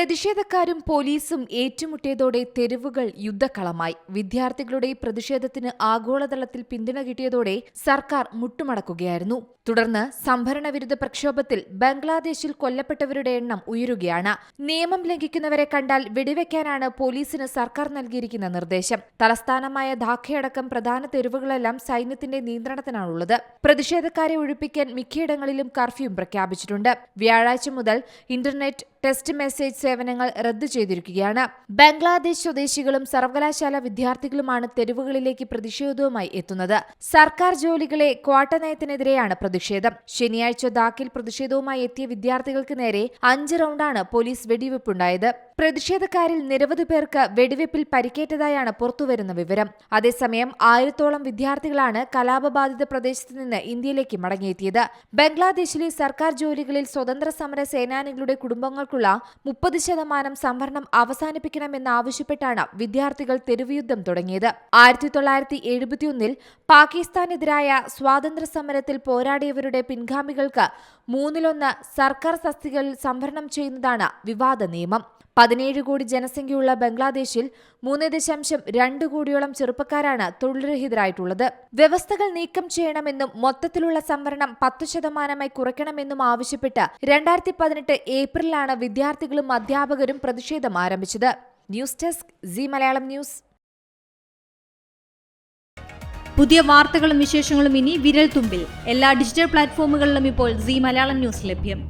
പ്രതിഷേധക്കാരും പോലീസും ഏറ്റുമുട്ടിയതോടെ തെരുവുകൾ യുദ്ധക്കളമായി. വിദ്യാർത്ഥികളുടെ പ്രതിഷേധത്തിന് ആഗോളതലത്തിൽ പിന്തുണ കിട്ടിയതോടെ സർക്കാർ മുട്ടുമടക്കുകയായിരുന്നു. തുടർന്ന് സംഭരണ വിരുദ്ധ പ്രക്ഷോഭത്തിൽ ബംഗ്ലാദേശിൽ കൊല്ലപ്പെട്ടവരുടെ എണ്ണം ഉയരുകയാണ്. നിയമം ലംഘിക്കുന്നവരെ കണ്ടാൽ വെടിവെക്കാനാണ് പോലീസിന് സർക്കാർ നൽകിയിരിക്കുന്ന നിർദ്ദേശം. തലസ്ഥാനമായ ധാക്കയടക്കം പ്രധാന തെരുവുകളെല്ലാം സൈന്യത്തിന്റെ നിയന്ത്രണത്തിനാണുള്ളത്. പ്രതിഷേധക്കാരെ ഒഴിപ്പിക്കാൻ മിക്കയിടങ്ങളിലും കർഫ്യൂ പ്രഖ്യാപിച്ചിട്ടുണ്ട്. വ്യാഴാഴ്ച മുതൽ ഇന്റർനെറ്റ് ടെസ്റ്റ് മെസ്സേജ് സേവനങ്ങൾ റദ്ദു ചെയ്തിരിക്കുകയാണ്. ബംഗ്ലാദേശ് സ്വദേശികളും സർവകലാശാല വിദ്യാർത്ഥികളുമാണ് തെരുവുകളിലേക്ക് പ്രതിഷേധവുമായി എത്തുന്നത്. സർക്കാർ ജോലികളെ ക്വാട്ട നയത്തിനെതിരെയാണ് പ്രതിഷേധം. ശനിയാഴ്ച ദാക്കിൽ പ്രതിഷേധവുമായി എത്തിയ വിദ്യാർത്ഥികൾക്ക് നേരെ അഞ്ച് റൗണ്ടാണ് പോലീസ് വെടിവെപ്പുണ്ടായത്. പ്രതിഷേധക്കാരിൽ നിരവധി പേർക്ക് വെടിവെപ്പിൽ പരിക്കേറ്റതായാണ് പുറത്തുവരുന്ന വിവരം. അതേസമയം ആയിരത്തോളം വിദ്യാർത്ഥികളാണ് കലാപബാധിത പ്രദേശത്ത് നിന്ന് ഇന്ത്യയിലേക്ക് മടങ്ങിയെത്തിയത്. ബംഗ്ലാദേശിലെ സർക്കാർ ജോലികളിൽ സ്വതന്ത്ര സമര സേനാനികളുടെ കുടുംബങ്ങൾക്കുള്ള മുപ്പത് ശതമാനം സംവരണം അവസാനിപ്പിക്കണമെന്നാവശ്യപ്പെട്ടാണ് വിദ്യാർത്ഥികൾ തെരുവുയുദ്ധം തുടങ്ങിയത്. ആയിരത്തി തൊള്ളായിരത്തി എഴുപത്തിയൊന്നിൽ പാകിസ്ഥാനെതിരായ സ്വാതന്ത്ര്യ സമരത്തിൽ പോരാടിയവരുടെ പിൻഗാമികൾക്ക് മൂന്നിലൊന്ന് സർക്കാർ തസ്തികകളിൽ സംവരണം ചെയ്യുന്നതാണ് വിവാദ നിയമം. പതിനേഴ് കോടി ജനസംഖ്യയുള്ള ബംഗ്ലാദേശിൽ മൂന്ന് ദശാംശം രണ്ട് കോടിയോളം ചെറുപ്പക്കാരാണ് തൊഴിൽരഹിതരായിട്ടുള്ളത്. വ്യവസ്ഥകൾ നീക്കം ചെയ്യണമെന്നും മൊത്തത്തിലുള്ള സംവരണം പത്ത് ശതമാനമായി കുറയ്ക്കണമെന്നും ആവശ്യപ്പെട്ട് രണ്ടായിരത്തി പതിനെട്ട് ഏപ്രിലാണ് വിദ്യാർത്ഥികളും അധ്യാപകരും പ്രതിഷേധം ആരംഭിച്ചത്. News desk Zee Malayalam news. പുതിയ വാർത്തകളും വിശേഷങ്ങളും ഇനി വിരൽ തുമ്പിൽ. എല്ലാ ഡിജിറ്റൽ പ്ലാറ്റ്ഫോമുകളിലും ഇപ്പോൾ സി മലയാളം ന്യൂസ് ലഭ്യം.